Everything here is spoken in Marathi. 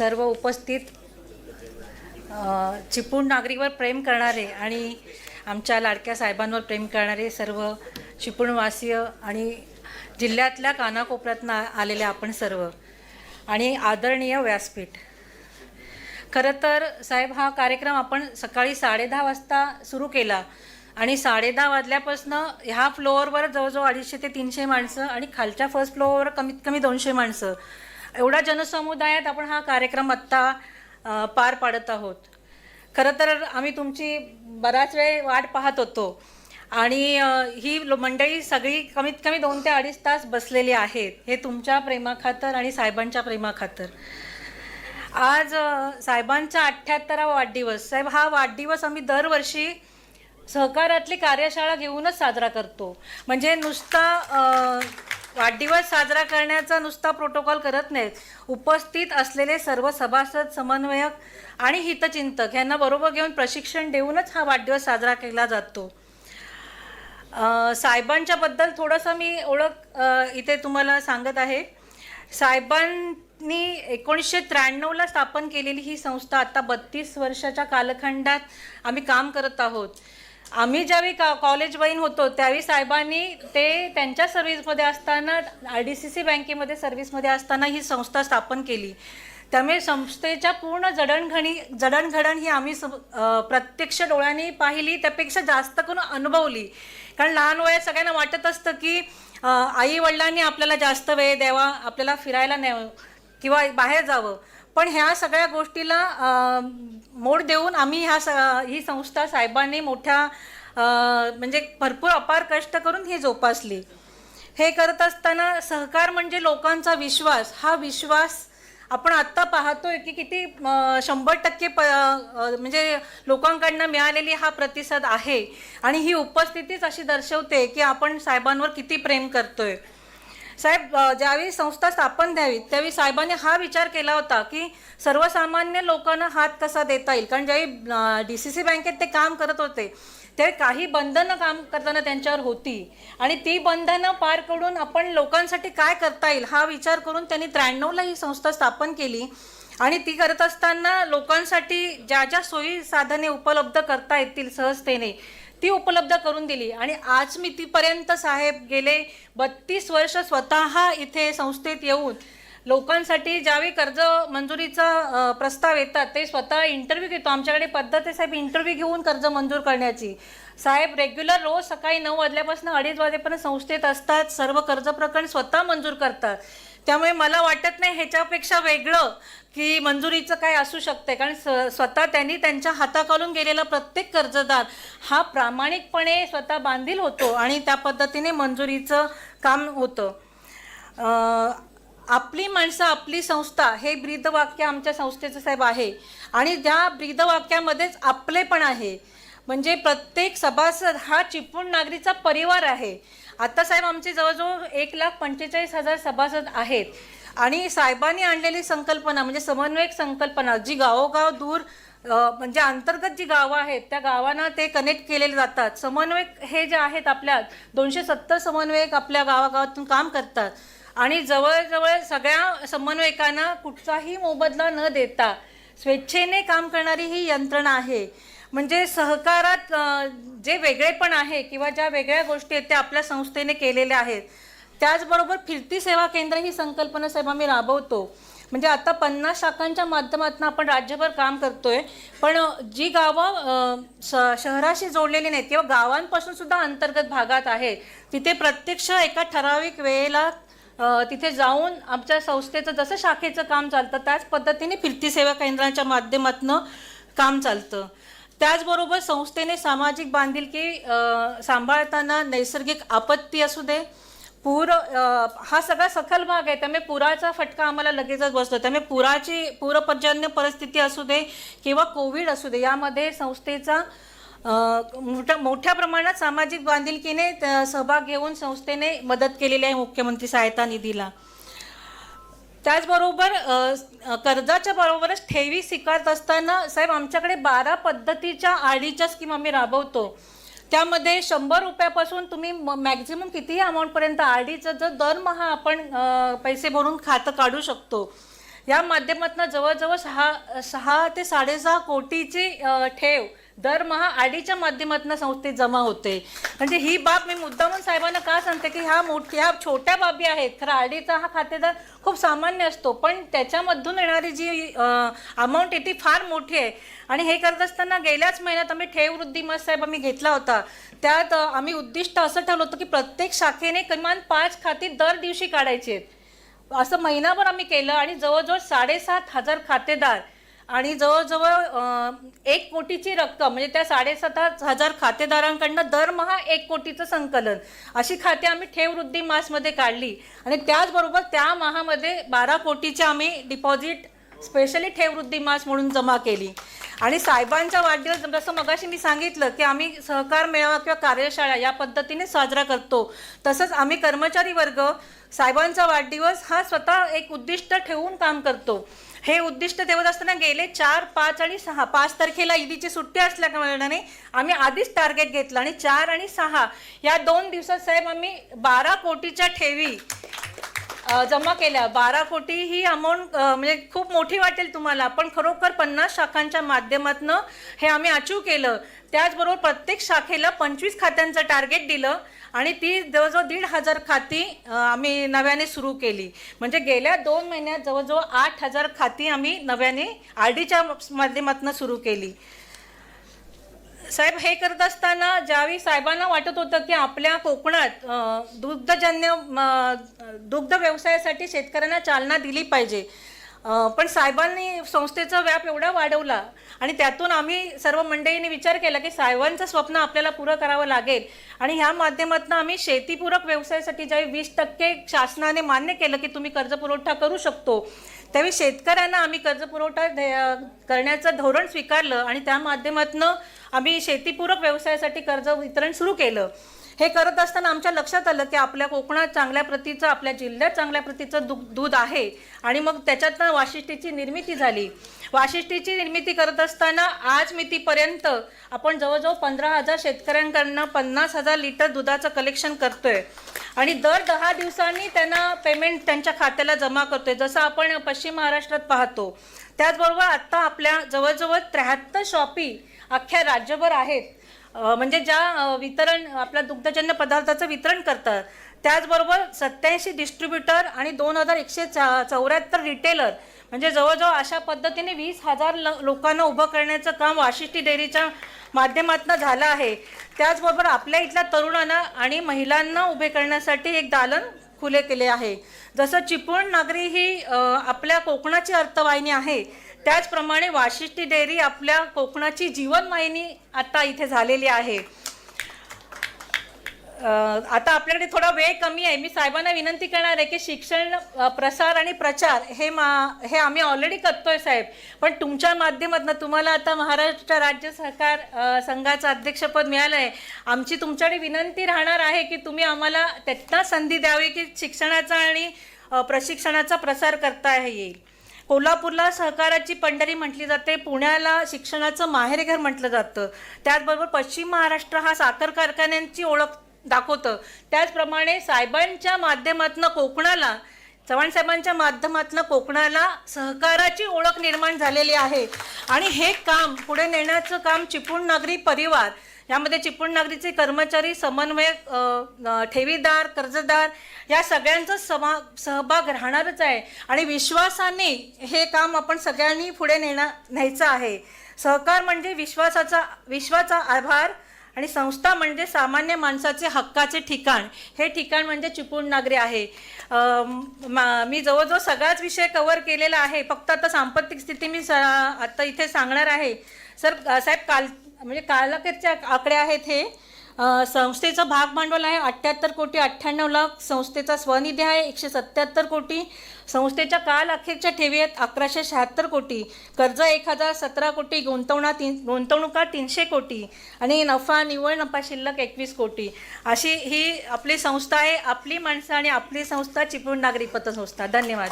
सर्व उपस्थित चिपळूण नागरिकवर प्रेम करणारे आणि आमच्या लाडक्या साहेबांवर प्रेम करणारे सर्व चिपळूणवासीय आणि जिल्ह्यातल्या कानाकोपऱ्यातनं आलेले आपण सर्व आणि आदरणीय व्यासपीठ. खरं तर साहेब हा कार्यक्रम आपण सकाळी साडेदहा वाजता सुरू केला आणि साडेदहा वाजल्यापासनं ह्या फ्लोअरवर जवळजवळ अडीचशे ते तीनशे माणसं आणि खालच्या फर्स्ट फ्लोअरवर कमीत कमी दोनशे माणसं एवढा जनसमुदायात आपण हा कार्यक्रम आत्ता पार पाडत आहोत. खरं तर आम्ही तुमची बराच वेळ वाट पाहत होतो. आणि ही लो- मंडळी सगळी कमीत कमी दोन ते अडीच तास बसलेली आहेत. हे तुमच्या प्रेमाखातर आणि साहेबांच्या प्रेमाखातर. आज साहेबांचा अठ्ठ्याहत्तरावा वाढदिवस. साहेब हा वाढदिवस आम्ही दरवर्षी सहकारातली कार्यशाळा घेऊनच साजरा करतो. म्हणजे नुसता वाढदिवस साजरा करण्याचा नुसता प्रोटोकॉल करत नाहीत. उपस्थित असलेले सर्व सभासद समन्वयक आणि हितचिंतक यांना बरोबर घेऊन प्रशिक्षण देऊनच हा वाढदिवस साजरा केला जातो. अ, साहेबांच्याबद्दल थोडंसं मी ओळख इथे तुम्हाला सांगत आहे. साहेबांनी एकोणीसशे त्र्याण्णवला स्थापन केलेली ही संस्था आता बत्तीस वर्षाच्या कालखंडात आम्ही काम करत आहोत. आम्ही ज्यावेळी का कॉलेज वहीन होतो त्यावेळी साहेबांनी ते त्यांच्या सर्व्हिसमध्ये असताना आय डी सी सी बँकेमध्ये सर्व्हिसमध्ये असताना ही संस्था स्थापन केली. त्यामुळे संस्थेच्या पूर्ण जडणघणी जडणघडण ही आम्ही प्रत्यक्ष डोळ्यांनी पाहिली त्यापेक्षा जास्त करून अनुभवली. कारण लहान वयात सगळ्यांना वाटत असतं की आई वडिलांनी आपल्याला जास्त वेळ द्यावा आपल्याला फिरायला न्यावं किंवा बाहेर जावं. पण ह्या सगळ्या गोष्टीला मोड देऊन आम्ही ह्या स ही संस्था साहेबांनी मोठ्या म्हणजे भरपूर अपार कष्ट करून ही जोपासली. हे करत असताना सहकार म्हणजे लोकांचा विश्वास. हा विश्वास आपण आत्ता पाहतोय की किती शंभर टक्के प म्हणजे लोकांकडनं मिळालेली हा प्रतिसाद आहे. आणि ही उपस्थितीच अशी दर्शवते की आपण साहेबांवर किती प्रेम करतोय. साहेब ज्यावेळी संस्था स्थापन द्यावी त्यावेळी साहेबांनी हा विचार केला होता की सर्वसामान्य लोकांना हात कसा देता येईल? कारण ज्यावेळी डी सी सी बँकेत ते काम करत होते त्यावेळी काही बंधनं काम करताना त्यांच्यावर होती. आणि ती बंधनं पार करून आपण लोकांसाठी काय करता येईल हा विचार करून त्यांनी त्र्याण्णवला ही संस्था स्थापन केली. आणि ती करत असताना लोकांसाठी ज्या ज्या सोयी साधने उपलब्ध करता येतील सहजतेने ती उपलब्ध करून दिली. आणि आज मी तीपर्यंत साहेब गेले बत्तीस वर्ष स्वतः इथे संस्थेत येऊन. लोकांसाठी ज्यावेळी कर्ज मंजुरीचा प्रस्ताव येतात ते स्वतः इंटरव्ह्यू घेतो. आमच्याकडे पद्धत आहे साहेब इंटरव्ह्यू घेऊन कर्ज मंजूर करण्याची. साहेब रेग्युलर रोज सकाळी नऊ वाजल्यापासून अडीच वाजेपर्यंत संस्थेत असतात. सर्व कर्ज प्रकरण स्वतः मंजूर करतात. त्यामुळे मला वाटत नाही ह्याच्यापेक्षा वेगळं की मंजुरीचं काय असू शकते कारण स स्वतः त्यांनी त्यांच्या हाताखालून गेलेला प्रत्येक कर्जदार हा प्रामाणिकपणे स्वतः बांधील होतो आणि त्या पद्धतीने मंजुरीचं काम होतं. आपली माणसं आपली संस्था हे ब्रीदवाक्य आमच्या संस्थेचं साहेब आहे. आणि त्या ब्रीदवाक्यामध्येच आपले पण आहे. म्हणजे प्रत्येक सभासद हा चिपळूण नागरीचा परिवार आहे. आता साहेब आमचे जवळजवळ एक लाख पंचेचाळीस हजार सभासद आहेत. आणि साहेबांनी आणलेली संकल्पना म्हणजे समन्वयक संकल्पना जी गावोगाव दूर म्हणजे अंतर्गत जी गावं आहेत त्या गावांना ते कनेक्ट केलेले जातात. समन्वयक हे जे आहेत आपल्या दोनशे सत्तर समन्वयक आपल्या गावागावातून काम करतात. आणि जवळजवळ सगळ्या समन्वयकांना कुठचाही मोबदला न देता स्वेच्छेने काम करणारी ही यंत्रणा आहे. म्हणजे सहकारात जे वेगळेपण आहे किंवा ज्या वेगळ्या गोष्टी आहेत त्या आपल्या संस्थेने केलेल्या आहेत त्याचबरोबर फिरती सेवा केंद्र ही संकल्पना साहेब आम्ही राबवतो. म्हणजे आता पन्नास शाखांच्या माध्यमातून आपण राज्यभर काम करतोय पण जी गावं श शहराशी जोडलेली नाहीत किंवा गावांपासून सुद्धा अंतर्गत भागात आहे तिथे प्रत्यक्ष एका ठराविक वेळेला तिथे जाऊन आमच्या संस्थेचं जसं शाखेचं काम चालतं त्याच पद्धतीने फिरती सेवा केंद्रांच्या माध्यमातून काम चालतं. त्याचबरोबर संस्थेने सामाजिक बांधिलकी सांभाळताना नैसर्गिक आपत्ती असू दे पूर हा सगळा सखल भाग आहे. त्यामुळे पुराचा फटका आम्हाला लगेचच बसतो. त्यामुळे पुराची पूरपर्जन्य परिस्थिती असू दे किंवा कोविड असू दे यामध्ये संस्थेचा मोठ्या मोठ्या प्रमाणात सामाजिक बांधिलकीने सहभाग घेऊन संस्थेने मदत केलेली आहे मुख्यमंत्री सहायता निधीला. त्याचबरोबर कर्जाच्या बरोबरच ठेवी स्वीकारत असताना साहेब आमच्याकडे बारा पद्धतीच्या आडीच्या स्कीम आम्ही राबवतो. त्यामध्ये शंभर रुपयापासून तुम्ही मॅक्झिमम कितीही अमाऊंटपर्यंत आर डीचं जर दरमहा आपण पैसे भरून खातं काढू शकतो. या माध्यमातून जवळजवळ सहा सहा ते साडेसहा कोटीची ठेव दरमहा आडीच्या माध्यमातून संस्थेत जमा होते. म्हणजे ही बाब मी मुद्दामून साहेबांना का सांगते की ह्या मोठ्या छोट्या बाबी आहेत. खरं आडीचा हा खातेदार खूप सामान्य असतो. पण त्याच्यामधून येणारी जी अमाऊंट आहे ती फार मोठी आहे. आणि हे करत असताना गेल्याच महिन्यात आम्ही ठेव वृद्धी मत साहेब आम्ही घेतला होता. त्यात आम्ही उद्दिष्ट असं ठेवलं होतं की प्रत्येक शाखेने किमान पाच खाती दर दिवशी काढायची आहेत. असं महिनाभर आम्ही केलं आणि जवळजवळ साडेसात हजार खातेदार आणि जवळजवळ एक कोटीची रक्कम म्हणजे त्या साडेसात हजार खातेदारांकडनं दरमहा एक कोटीचं संकलन. अशी खाते आम्ही ठेव वृद्धी मासमध्ये काढली. आणि त्याचबरोबर त्या महामध्ये बारा कोटीचे आम्ही डिपॉझिट स्पेशली ठेव वृद्धी मास म्हणून जमा केली. आणि साहेबांचा वाढदिवस जसं मगाशी मी सांगितलं की आम्ही सहकार मेळावा किंवा कार्यशाळा या पद्धतीने साजरा करतो तसंच आम्ही कर्मचारी वर्ग साहेबांचा वाढदिवस हा स्वतः एक उद्दिष्ट ठेवून काम करतो. हे उद्दिष्ट ठेवत असताना गेले चार पाच आणि सहा पाच तारखेला ईदीची सुट्टी असल्या कारणाने आम्ही आधीच टार्गेट घेतलं आणि चार आणि सहा या दोन दिवसात साहेब आम्ही बारा कोटीच्या ठेवी जमा केल्या. बारा कोटी ही अमाऊंट म्हणजे खूप मोठी वाटेल तुम्हाला. पण खरोखर पन्नास शाखांच्या माध्यमातून हे आम्ही अचीव केलं. त्याचबरोबर प्रत्येक शाखेला पंचवीस खात्यांचं टार्गेट दिलं आणि ती जवळजवळ दीड हजार खाती आम्ही नव्याने सुरू केली. म्हणजे गेल्या दोन महिन्यात जवळजवळ आठ हजार खाती आम्ही नव्याने आर डीच्या माध्यमातून सुरू केली. साहेब हे करत असताना ज्यावेळी साहेबांना वाटत होतं की आपल्या कोकणात दुग्धजन्य दुग्ध व्यवसायासाठी शेतकऱ्यांना चालना दिली पाहिजे पण साहेबांनी संस्थेचा व्याप एवढा वाढवला आणि त्यातून आम्ही सर्व मंडळींनी विचार केला की साहेबांचं स्वप्न आपल्याला पुरं करावं लागेल. आणि ह्या माध्यमातून आम्ही शेतीपूरक व्यवसायासाठी ज्यावेळी वीस टक्के शासनाने मान्य केलं की तुम्ही कर्ज पुरवठा करू शकतो त्यावेळी शेतकऱ्यांना आम्ही कर्ज पुरवठा दे- करण्याचं धोरण स्वीकारलं आणि त्या माध्यमातून आम्ही शेतीपूरक व्यवसायासाठी कर्ज वितरण सुरू केलं. हे करत असताना आमच्या लक्षात आलं की आपल्या कोकणात चांगल्या प्रतीचं आपल्या जिल्ह्यात चांगल्या प्रतीचं दूध दूध आहे. आणि मग त्याच्यातनं वाशिष्ठीची निर्मिती झाली. वाशिष्ठीची निर्मिती करत असताना आज मितीपर्यंत आपण जवळजवळ पंधरा हजार शेतकऱ्यांकडनं पन्नास हजार लिटर दुधाचं कलेक्शन करतोय. आणि दर दहा दिवसांनी त्यांना पेमेंट त्यांच्या खात्याला जमा करतोय. जसं आपण पश्चिम महाराष्ट्रात पाहतो. त्याचबरोबर आत्ता आपल्या जवळजवळ त्र्याहत्तर शॉपी अख्ख्या राज्यभर आहेत. म्हणजे ज्या वितरण आपल्या दुग्धजन्य पदार्थाचं वितरण करतात त्याचबरोबर सत्याऐंशी डिस्ट्रीब्युटर आणि दोन हजार एकशे चा चौऱ्याहत्तर रिटेलर म्हणजे जवळजवळ अशा पद्धतीने वीस हजार ल लोकांना उभं करण्याचं काम वाशिष्ठी डेअरीच्या माध्यमातून झालं आहे. त्याचबरोबर आपल्या इथल्या तरुणांना आणि महिलांना उभे करण्यासाठी एक दालन खुले केले आहे. जसं चिपळूण नागरी ही आपल्या कोकणाची अर्थवाहिनी आहे त्याचप्रमाणे वाशिष्ठी डेअरी आपल्या कोकणाची जीवनवाहिनी आता इथे झालेली आहे. आता आपल्याकडे थोडा वेळ कमी आहे. मी साहेबांना विनंती करणार आहे की शिक्षण प्रसार आणि प्रचार हे मा हे आम्ही ऑलरेडी करतोय साहेब. पण तुमच्या माध्यमातून तुम्हाला आता महाराष्ट्र राज्य सहकार संघाचं अध्यक्षपद मिळालं आहे आमची तुमच्याकडे विनंती राहणार आहे की तुम्ही आम्हाला त्यांना संधी द्यावी की शिक्षणाचा आणि प्रशिक्षणाचा प्रसार करता येईल. कोल्हापूरला सहकाराची पंढरी म्हटली जाते पुण्याला शिक्षणाचं माहेरघर म्हटलं जातं. त्याचबरोबर पश्चिम महाराष्ट्र हा साखर कारखान्यांची ओळख दाखवतं. त्याचप्रमाणे साहेबांच्या माध्यमातनं कोकणाला चव्हाण साहेबांच्या माध्यमातनं कोकणाला सहकाराची ओळख निर्माण झालेली आहे. आणि हे काम पुढे नेण्याचं काम चिपळूण नागरी परिवार यामध्ये चिपळूण नागरीचे कर्मचारी समन्वयक ठेवीदार कर्जदार या सगळ्यांचा समा सहभाग राहणारच आहे. आणि विश्वासाने हे काम आपण सगळ्यांनी पुढे नेणार न्यायचं आहे. सहकार म्हणजे विश्वासाचा विश्वाचा आभार आणि संस्था म्हणजे सामान्य माणसाचे हक्काचे ठिकाण. हे ठिकाण म्हणजे चिपळूण नागरी आहे. मा- मी जवळजवळ सगळाच विषय कव्हर केलेला आहे. फक्त आता सांपत्तिक स्थिती मी स आता इथे सांगणार आहे. सर साहेब काल म्हणजे कालकेचे आकडे आहेत हे. संस्थेचं भाग भांडवल आहे अठ्ठ्याहत्तर कोटी अठ्ठ्याण्णव लाख संस्थेचा स्वनिधी आहे एकशे सत्त्याहत्तर कोटी. संस्थेच्या काल अखेरच्या ठेवी आहेत अकराशे शहात्तर कोटी. कर्ज एक हजार सतरा कोटी गुंतवणा तीन गुंतवणुका तीनशे कोटी. आणि नफा निव्वळ नफा शिल्लक एकवीस कोटी. अशी ही आपली संस्था आहे आपली माणसं आणि आपली संस्था चिपळूण नागरी पतसंस्था. धन्यवाद.